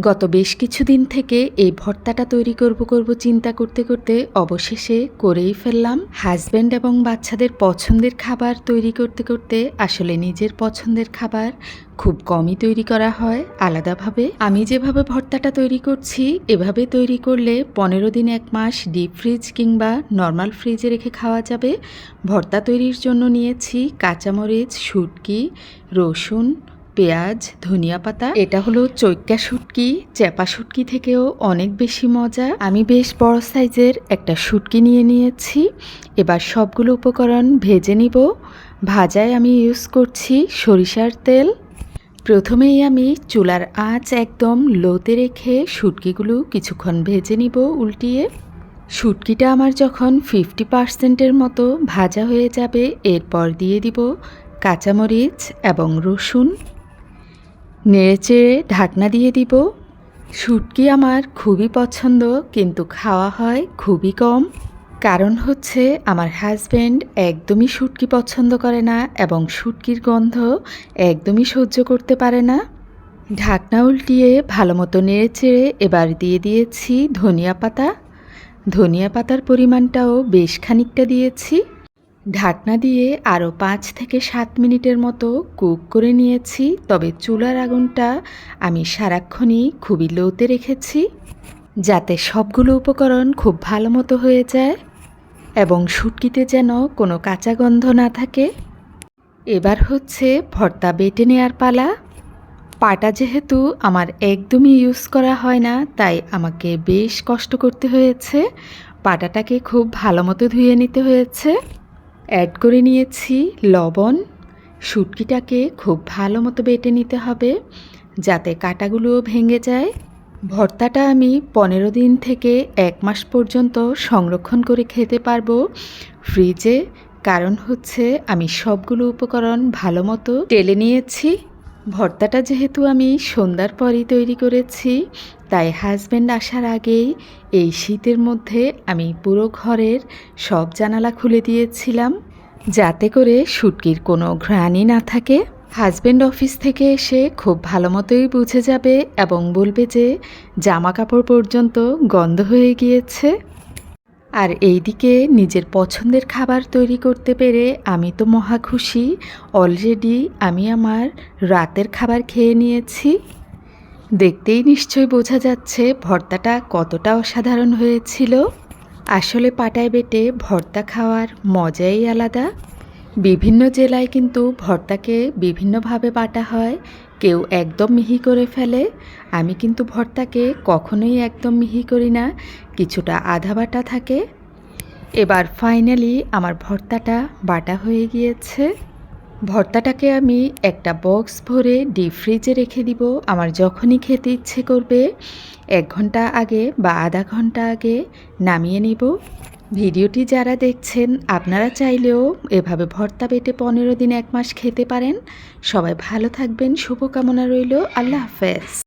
গত বেশ কিছুদিন থেকে এই ভর্তাটা তৈরি করব করব চিন্তা করতে করতে অবশেষে করেই ফেললাম। হাজব্যান্ড এবং বাচ্চাদের পছন্দের খাবার তৈরি করতে করতে আসলে নিজের পছন্দের খাবার খুব কমই তৈরি করা হয়। আলাদাভাবে আমি যেভাবে ভর্তাটা তৈরি করছি, এভাবে তৈরি করলে পনেরো দিন এক মাস ডিপ ফ্রিজ কিংবা নর্মাল ফ্রিজে রেখে খাওয়া যাবে। ভর্তা তৈরির জন্য নিয়েছি কাঁচামরিচ, শুটকি, রসুন পেঁয়াজ, ধনিয়া পাতা, এটা হলো চৈক্কা শুটকি। চ্যাপা শুটকি থেকেও অনেক বেশি মজা আমি বেশ বড় সাইজের একটা শুটকি নিয়ে নিয়েছি। এবার সবগুলো উপকরণ ভেজে নিব। ভাজায় আমি ইউজ করছি সরিষার তেল। প্রথমেই আমি চুলার আঁচ একদম লোতে রেখে শুটকিগুলো কিছুক্ষণ ভেজে নিব উল্টিয়ে। শুটকিটা আমার যখন ফিফটি পার্সেন্টের মতো ভাজা হয়ে যাবে, এরপর দিয়ে দিব কাঁচামরিচ এবং রসুন। নেড়েচেড়ে ঢাকনা দিয়ে দিব। শুটকি আমার খুবই পছন্দ, কিন্তু খাওয়া হয় খুবই কম। কারণ হচ্ছে আমার হাজব্যান্ড একদমই শুটকি পছন্দ করে না এবং শুটকির গন্ধ একদমই সহ্য করতে পারে না। ঢাকনা উল্টিয়ে ভালো মতো নেড়েচেড়ে এবার দিয়ে দিয়েছি ধনিয়া পাতা। ধনিয়া পাতার পরিমাণটাও বেশ খানিকটা দিয়েছি। ঢাকনা দিয়ে আরও পাঁচ থেকে সাত মিনিটের মতো কুক করে নিয়েছি, তবে চুলার আগুনটা আমি সারাক্ষণই খুবই লোতে রেখেছি যাতে সবগুলো উপকরণ খুব ভালো মতো হয়ে যায় এবং শুটকিতে যেন কোনো কাঁচা গন্ধ না থাকে। এবার হচ্ছে ভর্তা বেটে নেওয়ার পালা। পাটা যেহেতু আমার একদমই ইউজ করা হয় না, তাই আমাকে বেশ কষ্ট করতে হয়েছে। পাটাটাকে খুব ভালো মতো ধুয়ে নিতে হয়েছে। অ্যাড করে নিয়েছি লবণ। শুটকিটাকে খুব ভালো মতো বেটে নিতে হবে যাতে কাটাগুলোও ভেঙে যায়। ভর্তাটা আমি পনেরো দিন থেকে এক মাস পর্যন্ত সংরক্ষণ করে খেতে পারব ফ্রিজে। কারণ হচ্ছে আমি সবগুলো উপকরণ ভালো মতো টেলে নিয়েছি। ভর্তাটা যেহেতু আমি সন্ধ্যার পরই তৈরি করেছি, তাই হাজব্যান্ড আসার আগেই এই শীতের মধ্যে আমি পুরো ঘরের সব জানালা খুলে দিয়েছিলাম। যাতে করে শুটকির কোনো ঘ্রাণই না থাকে। হাজব্যান্ড অফিস থেকে এসে খুব ভালো মতোই বুঝে যাবে এবং বলবে যে জামা কাপড় পর্যন্ত গন্ধ হয়ে গিয়েছে। আর এইদিকে নিজের পছন্দের খাবার তৈরি করতে পেরে আমি তো মহা খুশি। অলরেডি আমি আমার রাতের খাবার খেয়ে নিয়েছি। দেখতেই নিশ্চয় বোঝা যাচ্ছে ভর্তাটা কতটা অসাধারণ হয়েছিল। আসলে পাটায় বেটে ভর্তা খাওয়ার মজাই আলাদা। বিভিন্ন জেলায় কিন্তু ভর্তাকে বিভিন্নভাবে বাটা হয়। কেউ একদম মিহি করে ফেলে। আমি কিন্তু ভর্তাকে কখনোই একদম মিহি করি না। কিছুটা আধা বাটা থাকে। এবার ফাইনালি আমার ভর্তাটা বাটা হয়ে গিয়েছে। ভর্তাটাকে আমি একটা বক্স ভরে ডিপ ফ্রিজে রেখে দিব। আমার যখনই খেতে ইচ্ছে করবে, এক ঘণ্টা আগে বা আধা ঘণ্টা আগে নামিয়ে নিব। ভিডিওটি যারা দেখছেন, আপনারা চাইলেও এভাবে ভর্তা পেটে পনেরো দিন এক মাস খেতে পারেন। সবাই ভালো থাকবেন, শুভকামনা রইল, আল্লাহ হাফেজ।